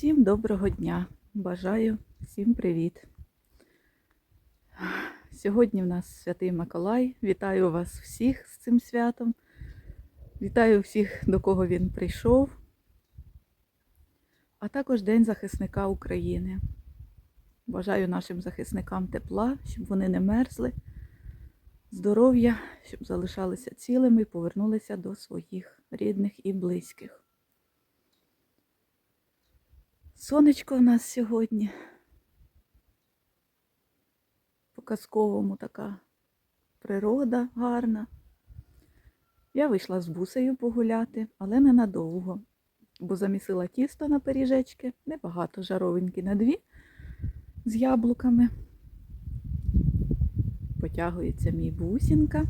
Всім доброго дня! Бажаю всім привіт! Сьогодні в нас святий Миколай. Вітаю вас всіх з цим святом. Вітаю всіх, до кого він прийшов, а також День захисника України. Бажаю нашим захисникам тепла, щоб вони не мерзли, здоров'я, щоб залишалися цілими і повернулися до своїх рідних і близьких. Сонечко у нас сьогодні. По казковому така природа гарна. Я вийшла з бусею погуляти, але ненадовго, бо замісила тісто на пиріжечки, небагато жаровинки на дві з яблуками. Потягується мій бусінка,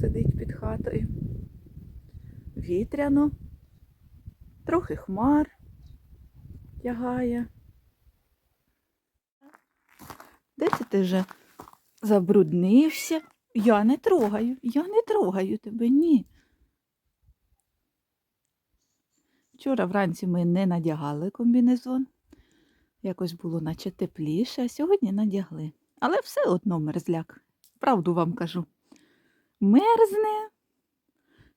сидить під хатою. Вітряно. Трохи хмар тягає. Де це ти вже забруднився? Я не трогаю, я не трогаю тебе, ні. Вчора вранці ми не надягали комбінезон. Якось було наче тепліше, а сьогодні надягли. Але все одно мерзляк. Правду вам кажу. Мерзне.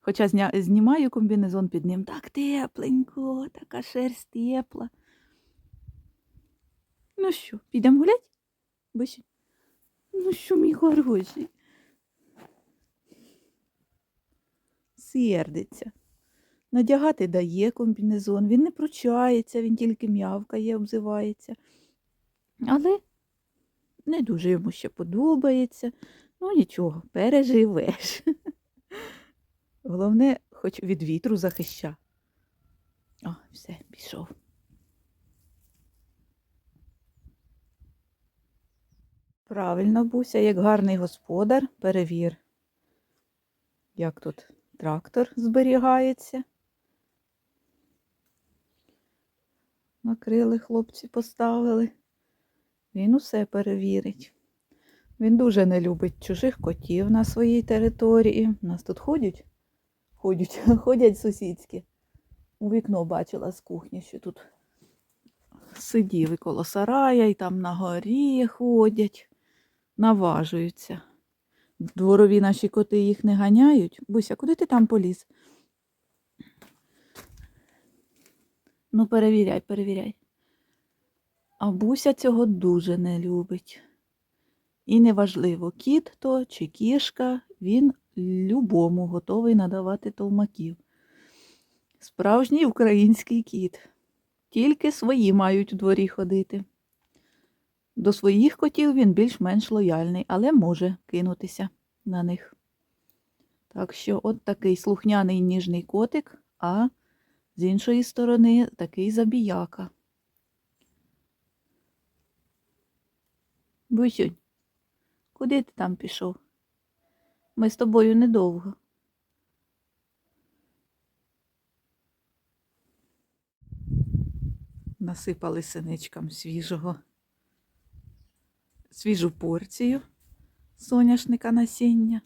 Хоча зня... знімаю комбінезон під ним так тепленько, така шерсть тепла. Ну що, підемо гулять? Биші? Ну що, мій хороший? Сердиться. Надягати дає комбінезон, він не пручається, він тільки м'явкає, обзивається. Але не дуже йому ще подобається. Ну нічого, переживеш. Головне, хоч від вітру захища. О, все, пішов. Правильно, Буся, як гарний господар, перевір, як тут трактор зберігається. Накрили хлопці, поставили. Він усе перевірить. Він дуже не любить чужих котів на своїй території. У нас тут ходять ходять, ходять сусідські. У вікно бачила з кухні, що тут сидів і коло сарая, і там на горі ходять, наважуються. Дворові наші коти їх не ганяють. Буся, куди ти там поліз? Ну, перевіряй, перевіряй. А Буся цього дуже не любить. І неважливо, кіт то чи кішка, він любому готовий надавати товмаків. Справжній український кіт. Тільки свої мають у дворі ходити. До своїх котів він більш-менш лояльний, але може кинутися на них. Так що от такий слухняний ніжний котик, а з іншої сторони такий забіяка. Бусюнь, куди ти там пішов? Ми з тобою недовго. Насипали синичкам свіжого, свіжу порцію соняшника насіння.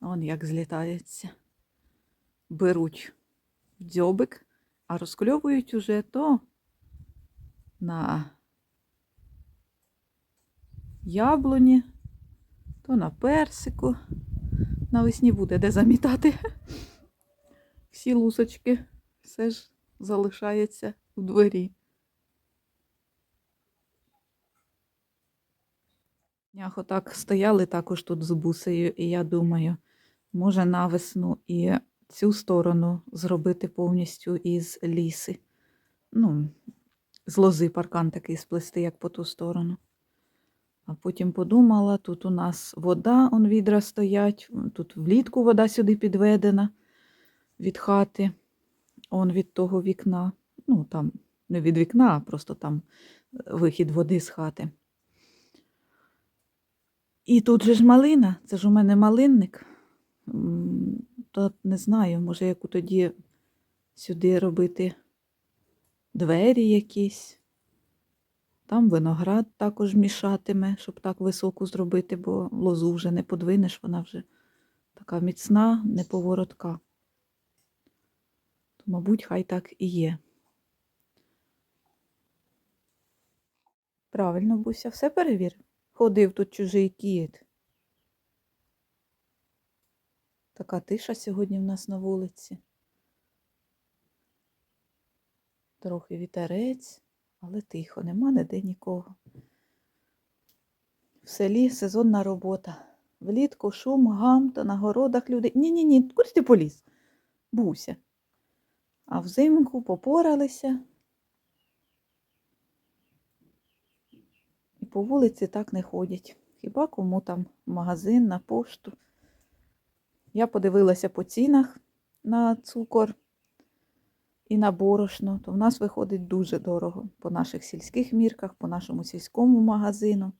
Он як злітається. Беруть дзьобик, а розкльовують уже то на яблуні, то на персику. Навесні буде де замітати. Всі лусочки, все ж залишається у дворі. Днях отак стояли також тут з бусею, і я думаю, може навесну і цю сторону зробити повністю із ліси. Ну, з лози паркан такий сплести, як по ту сторону. А потім подумала, тут у нас вода, он відра стоять, тут влітку вода сюди підведена від хати, он від того вікна. Ну, там не від вікна, а просто там вихід води з хати. І тут же ж малина, це ж у мене малинник. То не знаю, може, яку тоді сюди робити двері якісь. Там виноград також мішатиме, щоб так високу зробити, бо лозу вже не подвинеш, вона вже така міцна, неповоротка. То, мабуть, хай так і є. Правильно, Буся, все перевір. Ходив тут чужий кіт. Така тиша сьогодні в нас на вулиці. Трохи вітерець, але тихо, нема ніде нікого. В селі сезонна робота. Влітку шум, гам, та на городах люди. Ні-ні-ні, куди ти поліз? Буся. А взимку попоралися. І по вулиці так не ходять. Хіба кому там магазин, на пошту. Я подивилася по цінах на цукор і на борошно, то в нас виходить дуже дорого по наших сільських мірках, по нашому сільському магазину.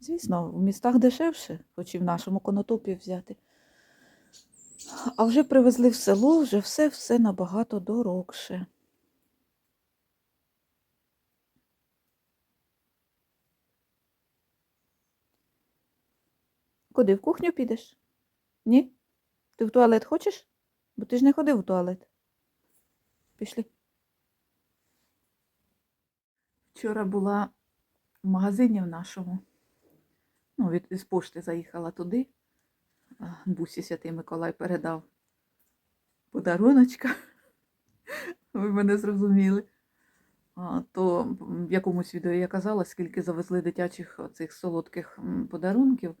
Звісно, в містах дешевше, хоч і в нашому конотопі взяти. А вже привезли в село, вже все-все набагато дорогше. Куди в кухню підеш? Ні? Ти в туалет хочеш? Бо ти ж не ходив в туалет. Пішли. Вчора була в магазині в нашому. Ну, від із пошти заїхала туди. Бусі Святий Миколай передав подаруночка. Ви мене зрозуміли. То в якомусь відео я казала, скільки завезли дитячих цих солодких подарунків.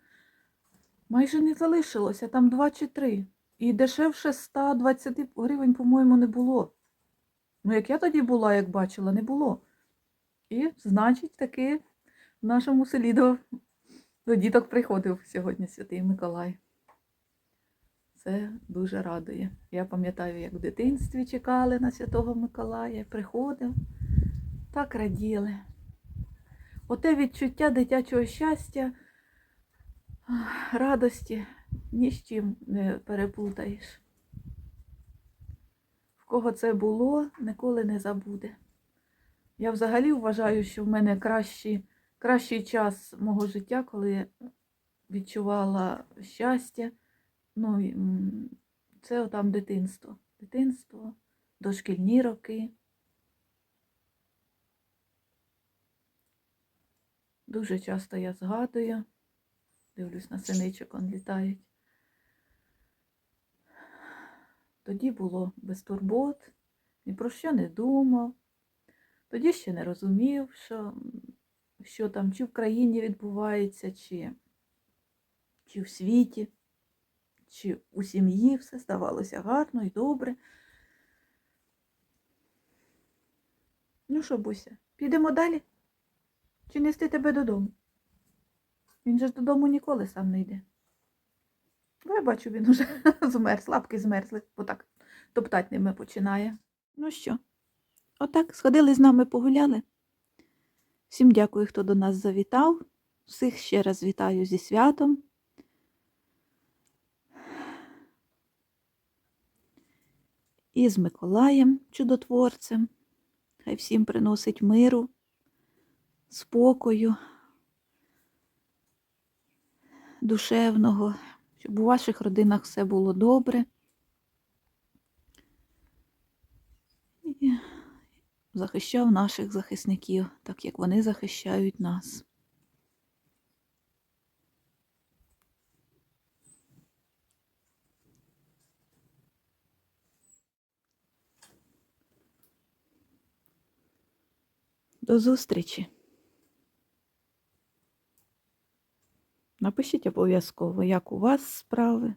Майже не залишилося, там два чи три. І дешевше 120 гривень, по-моєму, не було. Ну, як я тоді була, як бачила, не було. І, значить, таки в нашому селі до, до діток приходив сьогодні Святий Миколай. Це дуже радує. Я пам'ятаю, як в дитинстві чекали на Святого Миколая, приходив, так раділи. Оте відчуття дитячого щастя, радості ні з чим не переплутаєш. Кого це було, ніколи не забуде. Я взагалі вважаю, що в мене кращий, кращий час мого життя, коли відчувала щастя. Ну, це там дитинство. Дитинство, дошкільні роки. Дуже часто я згадую, дивлюсь на синичок, он літають. Тоді було без турбот, ні про що не думав. Тоді ще не розумів, що, що там чи в країні відбувається, чи, чи в світі, чи у сім'ї все здавалося гарно і добре. Ну що, Буся, підемо далі? Чи нести тебе додому? Він же ж додому ніколи сам не йде. Бо я бачу, він уже змерз, лапки змерзли, бо так топтать ними починає. Ну що, отак, сходили з нами, погуляли. Всім дякую, хто до нас завітав. Всіх ще раз вітаю зі святом. І з Миколаєм, чудотворцем. Хай всім приносить миру, спокою, душевного, щоб у ваших родинах все було добре. І захищав наших захисників, так як вони захищають нас. До зустрічі. Напишіть обов'язково, як у вас справи.